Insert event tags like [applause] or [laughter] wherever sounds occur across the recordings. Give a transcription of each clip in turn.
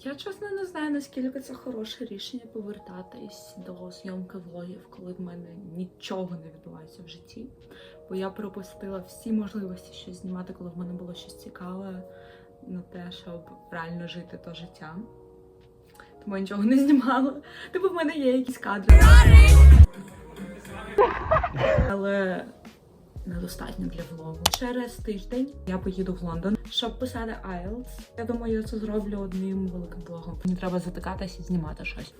Я чесно не знаю, наскільки це хороше рішення повертатись до зйомки влогів, коли в мене нічого не відбувається в житті. Бо я пропустила всі можливості щось знімати, коли в мене було щось цікаве на те, щоб реально жити то життя. Тому я нічого не знімала. Типу, в мене є якісь кадри. Але недостатньо для влогу. Через тиждень я поїду в Лондон, щоб писати IELTS. Я думаю, я це зроблю одним великим блогом. Мені треба затикатись і знімати щось.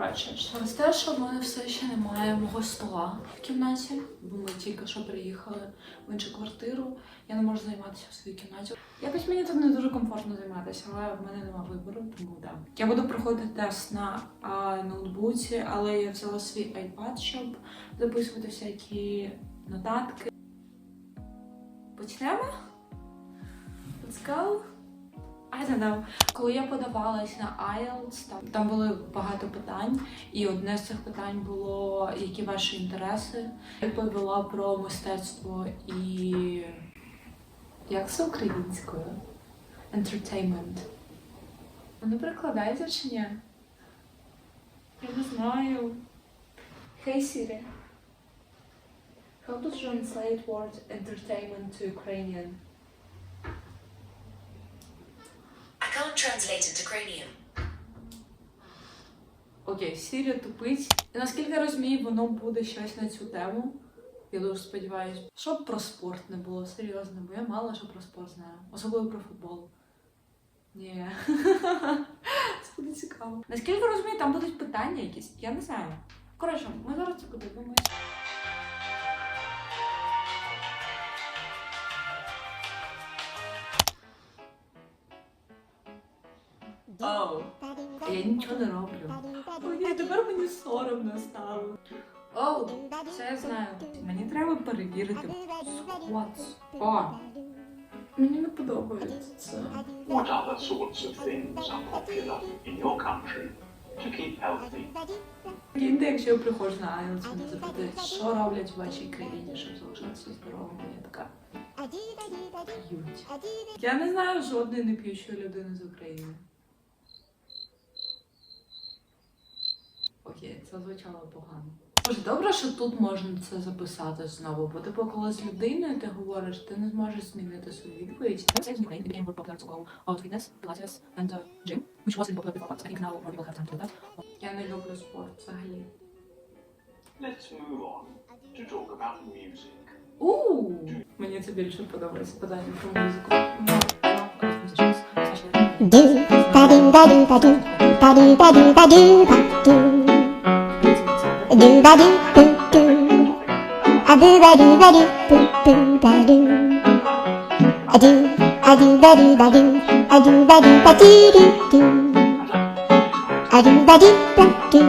Коротше, через те, що мене все ще немає мого стола в кімнаті, бо ми тільки що приїхали в іншу квартиру. Я не можу займатися в своїй кімнаті. Якось мені тут не дуже комфортно займатися, але в мене немає вибору, тому да. Я буду проходити тест на а, ноутбуці, але я взяла свій iPad, щоб записувати всякі нотатки. Почнемо? Let's go! I don't know. Коли я подавалась на IELTS, там, там були багато питань, і одне з цих питань було, які ваші інтереси. Я відповіла про мистецтво і як це українською? Entertainment. Воно перекладається чи ні? Я не знаю. Hey Siri. How to translate word entertainment to Ukrainian? I can't translate into cranium. Окей, Сірі тупить. Наскільки я розумію, воно буде щось на цю тему. Я дуже сподіваюся. Щоб про спорт не було серйозно, бо я мало що про спорт знаю. Особливо про футбол. Ні. [laughs] Це буде цікаво. Наскільки розумію, там будуть питання якісь. Я не знаю. Коротше, ми зараз це подивимось. А я нічого не роблю. Ой, тепер мені соромно стало. Оу, це я знаю. Мені треба перевірити сквот. О, мені не подобається це. What other sorts of things are popular in your country to keep healthy? Прикиньте, якщо я приходжу на IELTS, вони запитають, що роблять в вашій країні, щоб залишатися здоровими. Я така п'ють. Я не знаю жодної неп'ючої людини з України. Окей, це звучало погано. Боже, добре, що тут можна це записати знову, бо типу, коли з людиною ти говориш, ти не зможеш змінити свою відповідь. Websites in Ukraine became more popular to go out fitness, Pilates, and uh, gym, which wasn't popular before, but I think now more people have time to do that. Я не люблю спорт взагалі. Let's move on to talk about music. У мені це більше подобається питання про музику. I love uh, musicians, especially Do ba do ba do ba do ba do ba do ba do ba do do ba do do do a do ba do ba do boo boo ba do a do a do ba do ba do a do ba do ba do do do a do ba do ba do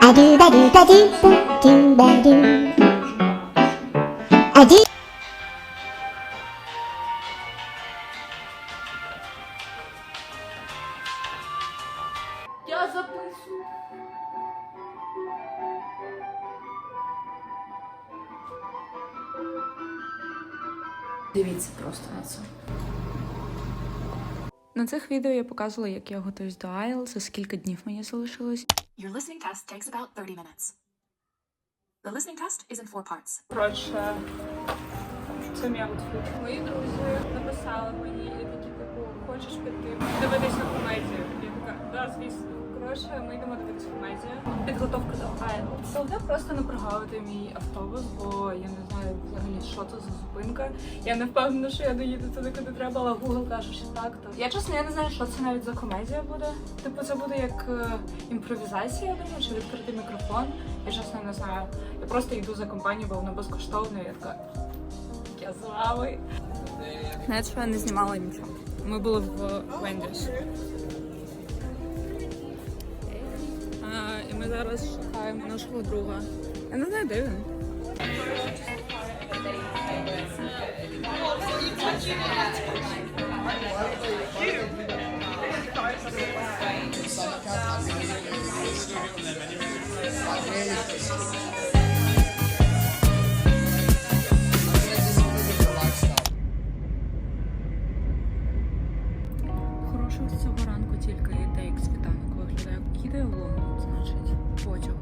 a do ba do ba do boo do ba do a do Я записую. Дивіться просто на це. На цих відео я показувала, як я готуюсь до IELTS, за скільки днів мені залишилось. Your listening test takes about 30 minutes. The listening test is in four parts. Коротше, це мій аутфіт. Мої друзі написали мені і такі, хочеш піти дивитися комедію? Я така, да, звісно. Коротше, ми йдемо дивитися комедію. Підготовка до IELTS. Завжди просто не прогавити мій автобус, бо я не знаю взагалі, що це за зупинка. Я не впевнена, що я доїду туди, куди треба, але Google каже, що так. То я чесно, я не знаю, що це навіть за комедія буде. Типу, це буде як е, імпровізація, я думаю, чи відкритий мікрофон. Я чесно не знаю. Я просто йду за компанію, бо вона безкоштовна. і Я така. Я з вами. Навіть що я не знімала нічого. Ми були в Вендіс. І ми зараз шукаємо нашого друга. Я не знаю, де він. Теологом, значить, потягом.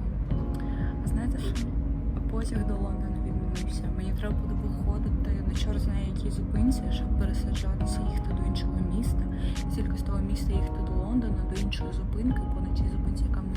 А знаєте ж, Потяг до Лондона відмінився. Мені треба буде виходити на чорт знає якій зупинці, щоб пересаджатися їхати до іншого міста. Тільки з того міста їхати до Лондона, до іншої зупинки, бо на тій зупинці, яка мені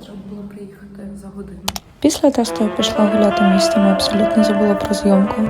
треба було приїхати за годину. Після тесту я пішла гуляти містом абсолютно забула про зйомку.